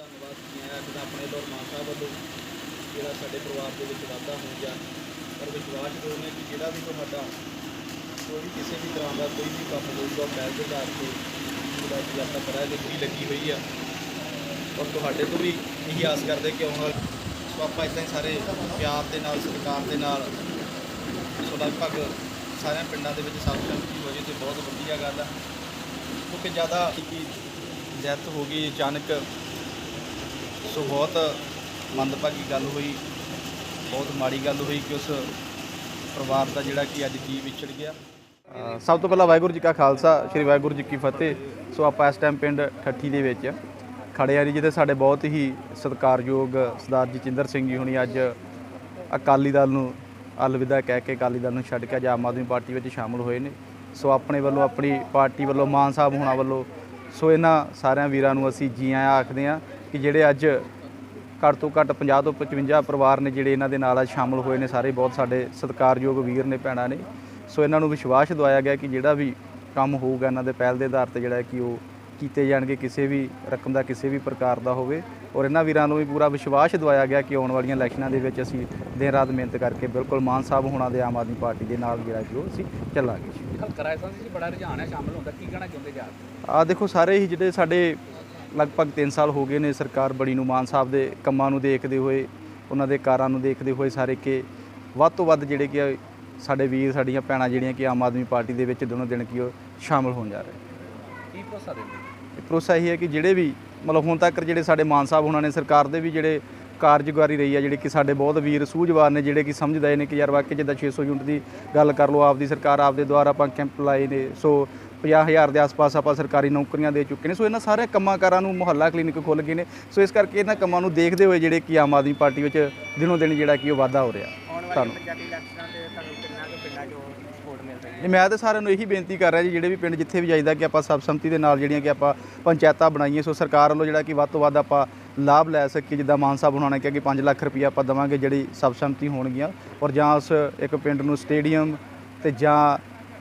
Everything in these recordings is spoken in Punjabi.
ਧੰਨਵਾਦ ਮੈਂ ਅੱਜ ਦਾ ਆਪਣੇ ਲੋਰ ਮਾਨ ਸਾਹਿਬ ਵੱਲੋਂ ਜਿਹੜਾ ਸਾਡੇ ਪਰਿਵਾਰ ਦੇ ਵਿੱਚ ਵਾਧਾ ਹੋ ਗਿਆ ਪਰ ਵਿਸ਼ਵਾਸ ਕਰੋ ਨੇ ਕਿ ਜਿਹੜਾ ਵੀ ਤੁਹਾਡਾ ਕੋਈ ਕਿਸੇ ਵੀ ਤਰ੍ਹਾਂ ਦਾ ਕੋਈ ਵੀ ਕੰਮ ਹੋਊਗਾ ਪਹਿਲ ਦੇ ਆਧਾਰ ਤੇ ਜਿਹੜਾ ਕਿ ਆਪਾਂ ਲਿਖੀ ਲੱਗੀ ਹੋਈ ਆ ਔਰ ਤੁਹਾਡੇ ਤੋਂ ਵੀ ਇਹੀ ਆਸ ਕਰਦੇ ਕਿ ਆਉਣ ਸੋ ਆਪਾਂ ਇਦਾਂ ਹੀ ਸਾਰੇ ਪਿਆਰ ਦੇ ਨਾਲ, ਸਤਿਕਾਰ ਦੇ ਨਾਲ ਸੋ ਲਗਭਗ ਸਾਰਿਆਂ ਪਿੰਡਾਂ ਦੇ ਵਿੱਚ ਸਬਸਿਡੀ ਹੋ ਜੇ ਤੇ ਬਹੁਤ ਵਧੀਆ ਗੱਲ ਆ। ਕਿਉਂਕਿ ਜ਼ਿਆਦਾ ਕਿ ਡੈਥ ਹੋ ਗਈ, ਅਚਾਨਕ ਸੋ ਬਹੁਤ ਮੰਦਭਾਗੀ ਗੱਲ ਹੋਈ, ਬਹੁਤ ਮਾੜੀ ਗੱਲ ਹੋਈ ਕਿ ਉਸ ਪਰਿਵਾਰ ਦਾ ਜਿਹੜਾ ਕਿ ਅੱਜ ਜੀ ਵਿਛੜ ਗਿਆ। ਸਭ ਤੋਂ ਪਹਿਲਾਂ ਵਾਹਿਗੁਰੂ ਜੀ ਕਾ ਖਾਲਸਾ, ਸ੍ਰੀ ਵਾਹਿਗੁਰੂ ਜੀ ਕੀ ਫਤਿਹ। ਸੋ ਆਪਾਂ ਇਸ ਟਾਈਮ ਪਿੰਡ ਠੱਠੀ ਦੇ ਵਿੱਚ ਖੜੇ ਆ ਜੀ ਜਿਹਦੇ ਸਾਡੇ ਬਹੁਤ ਹੀ ਸਤਿਕਾਰਯੋਗ ਸਰਦਾਰ ਜਤਿੰਦਰ ਸਿੰਘ ਜੀ ਹੁਣੀ ਅੱਜ ਅਕਾਲੀ ਦਲ ਨੂੰ ਅਲਵਿਦਾ ਕਹਿ ਕੇ ਅਕਾਲੀ ਦਲ ਨੂੰ ਛੱਡ ਕੇ ਅੱਜ ਆਮ ਆਦਮੀ ਪਾਰਟੀ ਵਿੱਚ ਸ਼ਾਮਲ ਹੋਏ ਨੇ। ਸੋ ਆਪਣੇ ਵੱਲੋਂ, ਆਪਣੀ ਪਾਰਟੀ ਵੱਲੋਂ, ਮਾਨ ਸਾਹਿਬ ਹੋਣਾ ਵੱਲੋਂ, ਸੋ ਇਹਨਾਂ ਸਾਰਿਆਂ ਵੀਰਾਂ ਨੂੰ ਅਸੀਂ ਜੀ ਆਇਆਂ ਆਖਦੇ ਹਾਂ ਕਿ ਜਿਹੜੇ ਅੱਜ ਘੱਟ ਤੋਂ ਘੱਟ 50 ਤੋਂ 55 ਪਰਿਵਾਰ ਨੇ ਜਿਹੜੇ ਇਹਨਾਂ ਦੇ ਨਾਲ ਅੱਜ ਸ਼ਾਮਲ ਹੋਏ ਨੇ, ਸਾਰੇ ਬਹੁਤ ਸਾਡੇ ਸਤਿਕਾਰਯੋਗ ਵੀਰ ਨੇ, ਭੈਣਾਂ ਨੇ। ਸੋ ਇਹਨਾਂ ਨੂੰ ਵਿਸ਼ਵਾਸ ਦਵਾਇਆ ਗਿਆ ਕਿ ਜਿਹੜਾ ਵੀ ਕੰਮ ਹੋਊਗਾ ਇਹਨਾਂ ਦੇ ਪਹਿਲ ਦੇ ਆਧਾਰ ਤੇ ਜਿਹੜਾ ਕਿ ਉਹ ਕੀਤੇ ਜਾਣਗੇ ਕਿਸੇ ਵੀ ਰਕਮ ਦਾ ਕਿਸੇ ਵੀ ਪ੍ਰਕਾਰ ਦਾ ਹੋਵੇ। ਔਰ ਇਹਨਾਂ ਵੀਰਾਂ ਨੂੰ ਵੀ ਪੂਰਾ ਵਿਸ਼ਵਾਸ ਦਵਾਇਆ ਗਿਆ ਕਿ ਆਉਣ ਵਾਲੀਆਂ ਇਲੈਕਸ਼ਨਾਂ ਦੇ ਵਿੱਚ ਅਸੀਂ ਦਿਨ ਰਾਤ ਮਿਹਨਤ ਕਰਕੇ ਬਿਲਕੁਲ ਮਾਨ ਸਾਹਿਬ ਹੋਣਾ ਦੇ ਆਮ ਆਦਮੀ ਪਾਰਟੀ ਦੇ ਨਾਲ ਜਿਹੜਾ ਉਹ ਅਸੀਂ ਚੱਲਾਂਗੇ। ਹਲਕਾ ਰਾਜਸਥਾਨ ਜੀ ਬੜਾ ਰੁਝਾਨ ਹੈ ਸ਼ਾਮਲ ਹੁੰਦਾ ਕੀ ਕਹਿਣਾ ਚਾਹੁੰਦੇ ਜੀ ਆ ਦੇਖੋ ਸਾਰੇ ਹੀ ਜਿਹੜੇ ਸਾਡੇ ਲਗਭਗ 3 ਸਾਲ ਹੋ ਗਏ ਨੇ ਸਰਕਾਰ ਬੜੀ ਨੂੰ ਮਾਨ ਸਾਹਿਬ ਦੇ ਕੰਮਾਂ ਨੂੰ ਦੇਖਦੇ ਹੋਏ ਉਹਨਾਂ ਦੇ ਕਾਰਾਂ ਨੂੰ ਦੇਖਦੇ ਹੋਏ ਸਾਰੇ ਕਿ ਵੱਧ ਤੋਂ ਵੱਧ ਜਿਹੜੇ ਕਿ ਸਾਡੇ ਵੀਰ ਸਾਡੀਆਂ ਭੈਣਾਂ ਜਿਹੜੀਆਂ ਕਿ ਆਮ ਆਦਮੀ ਪਾਰਟੀ ਦੇ ਵਿੱਚ ਦਿਨੋਂ ਦਿਨ ਕੀ ਉਹ ਸ਼ਾਮਲ ਹੋਣ ਜਾ ਰਹੇ ਕੀ ਭਰੋਸਾ ਦਿੰਦੇ ਭਰੋਸਾ ਇਹ ਹੈ ਕਿ ਜਿਹੜੇ ਵੀ, ਮਤਲਬ ਹੁਣ ਤੱਕ ਜਿਹੜੇ ਸਾਡੇ ਮਾਨ ਸਾਹਿਬ ਉਹਨਾਂ ਨੇ, ਸਰਕਾਰ ਦੇ ਵੀ ਜਿਹੜੇ ਕਾਰਜਕਾਰੀ ਰਹੀ ਹੈ ਜਿਹੜੇ ਕਿ ਸਾਡੇ ਬਹੁਤ ਵੀਰ ਸੂਝਵਾਨ ਨੇ, ਜਿਹੜੇ ਕਿ ਸਮਝਦੇ ਨੇ ਕਿ ਯਾਰ ਵਾਕਈ ਜਿੱਦਾਂ 600 ਯੂਨਿਟ ਦੀ ਗੱਲ ਕਰ ਲਓ, ਆਪਦੀ ਸਰਕਾਰ ਆਪਦੇ ਦੁਆਰਾ ਆਪਾਂ ਕੈਂਪ ਲਾਏ ਨੇ, ਸੋ 50000 ਦੇ ਆਸ-ਪਾਸ ਆਪਾਂ ਸਰਕਾਰੀ ਨੌਕਰੀਆਂ ਦੇ ਚੁੱਕੇ ਨੇ, ਸੋ ਇਹਨਾਂ ਸਾਰੇ ਕੰਮਾਂ ਕਾਰਾਂ ਨੂੰ ਮੁਹੱਲਾ ਕਲੀਨਿਕ ਖੁੱਲ੍ਹ ਗਏ ਨੇ, ਸੋ ਇਸ ਕਰਕੇ ਇਹਨਾਂ ਕੰਮਾਂ ਨੂੰ ਦੇਖਦੇ ਹੋਏ ਜਿਹੜੇ ਕਿ ਆਮ ਆਦਮੀ ਪਾਰਟੀ ਵਿੱਚ ਦਿਨੋਂ ਦਿਨ ਜਿਹੜਾ ਕਿ ਉਹ ਵਾਧਾ ਹੋ ਰਿਹਾ। ਤੁਹਾਨੂੰ ਪੰਜਾਬੀ ਇਲੈਕਸ਼ਨਾਂ ਤੇ ਤੁਹਾਨੂੰ ਕਿੰਨਾ ਕੁ ਪਿੰਡਾਂ 'ਚੋਂ ਸਪੋਰਟ ਮਿਲ ਰਹੀ ਹੈ ਨਹੀਂ, ਮੈਂ ਤਾਂ ਸਾਰਿਆਂ ਨੂੰ ਇਹੀ ਬੇਨਤੀ ਕਰ ਰਿਹਾ ਜੀ ਜਿਹੜੇ ਵੀ ਪਿੰਡ ਜਿੱਥੇ ਵੀ ਜਾਈਦਾ ਕਿ ਆਪਾਂ ਸਰਬਸੰਮਤੀ ਦੇ ਨਾਲ ਜਿਹੜੀਆਂ ਕਿ ਆਪਾਂ ਪੰਚਾਇਤਾਂ ਬਣਾਈਏ ਸੋ ਸਰਕਾਰ ਵੱਲੋਂ ਜਿਹੜਾ ਕਿ ਵੱਧ ਤੋਂ ਵੱਧ ਆਪਾਂ ਲਾਭ ਲੈ ਸਕੀਏ ਜਿੱਦਾਂ ਮਾਨ ਸਾਹਿਬ ਉਹਨਾਂ ਨੇ ਕਿਹਾ ਕਿ 5 ਲੱਖ ਰੁਪਈਆ ਆਪਾਂ ਦੇਵਾਂਗੇ ਜਿਹੜੀ ਸਰਬਸੰਮਤੀ ਹੋਣਗੀਆਂ ਔਰ ਜਾਂ ਉਸ ਇੱਕ ਪਿੰਡ ਨੂੰ ਸਟੇਡੀਅਮ ਤੇ ਜਾਂ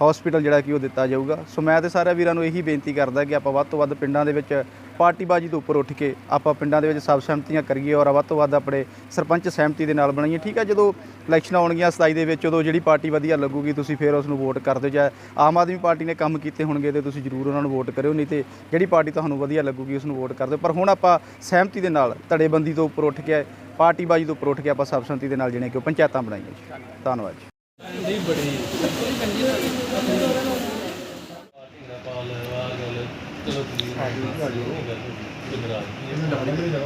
ਹਸਪੀਟਲ ਜਿਹੜਾ ਕਿ ਉਹ ਦਿੱਤਾ ਜਾਊਗਾ। ਸੋ ਮੈਂ ਤੇ ਸਾਰੇ ਵੀਰਾਂ ਨੂੰ ਇਹੀ ਬੇਨਤੀ ਕਰਦਾ ਕਿ ਆਪਾਂ ਵੱਧ ਤੋਂ ਵੱਧ ਪਿੰਡਾਂ ਦੇ ਵਿੱਚ ਪਾਰਟੀਬਾਜ਼ੀ ਤੋਂ ਉੱਪਰ ਉੱਠ ਕੇ ਆਪਾਂ ਪਿੰਡਾਂ ਦੇ ਵਿੱਚ ਸਭ ਸਹਿਮਤੀਆਂ ਕਰੀਏ ਔਰ ਵੱਧ ਤੋਂ ਵੱਧ ਆਪਣੇ ਸਰਪੰਚ ਸਹਿਮਤੀ ਦੇ ਨਾਲ ਬਣਾਈਏ। ਠੀਕ ਹੈ ਜਦੋਂ ਇਲੈਕਸ਼ਨ ਆਉਣਗੀਆਂ 27 ਦੇ ਵਿੱਚ, ਉਦੋਂ ਜਿਹੜੀ ਪਾਰਟੀ ਵਧੀਆ ਲੱਗੂਗੀ, ਤੁਸੀਂ ਫਿਰ ਉਸ ਨੂੰ ਵੋਟ ਕਰ ਦਿਓ ਜਾਂ ਆਮ ਆਦਮੀ ਪਾਰਟੀ ਨੇ ਕੰਮ ਕੀਤੇ ਹੋਣਗੇ ਤੇ ਤੁਸੀਂ ਜ਼ਰੂਰ ਉਹਨਾਂ ਨੂੰ ਵੋਟ ਕਰਿਓ, ਨਹੀਂ ਤੇ ਜਿਹੜੀ ਪਾਰਟੀ ਤੁਹਾਨੂੰ ਵਧੀਆ ਲੱਗੂਗੀ ਉਸ ਨੂੰ ਵੋਟ ਕਰ ਦਿਓ ਪਰ ਹੁਣ ਆਪਾਂ ਸਹਿਮਤੀ ਦੇ ਨਾਲ ਧੜੇਬੰਦੀ ਤੋਂ ਉੱਪਰ ਉੱਠ ਕੇ, ਪਾਰਟੀਬਾਜ਼ੀ ਤੋਂ ਉੱਪਰ ਉੱਠ ਕੇ ਆਪਾਂ ਸਭ ਸਹਿਮਤੀ ਦੇ ਨਾਲ ਜਿਹੜੇ ਕਿ ਪੰਚਾਇਤਾਂ ਬਣਾਈਆਂ ਧੰਨਵਾਦ ਜੀ। 菜就是要有对不对你们那边没有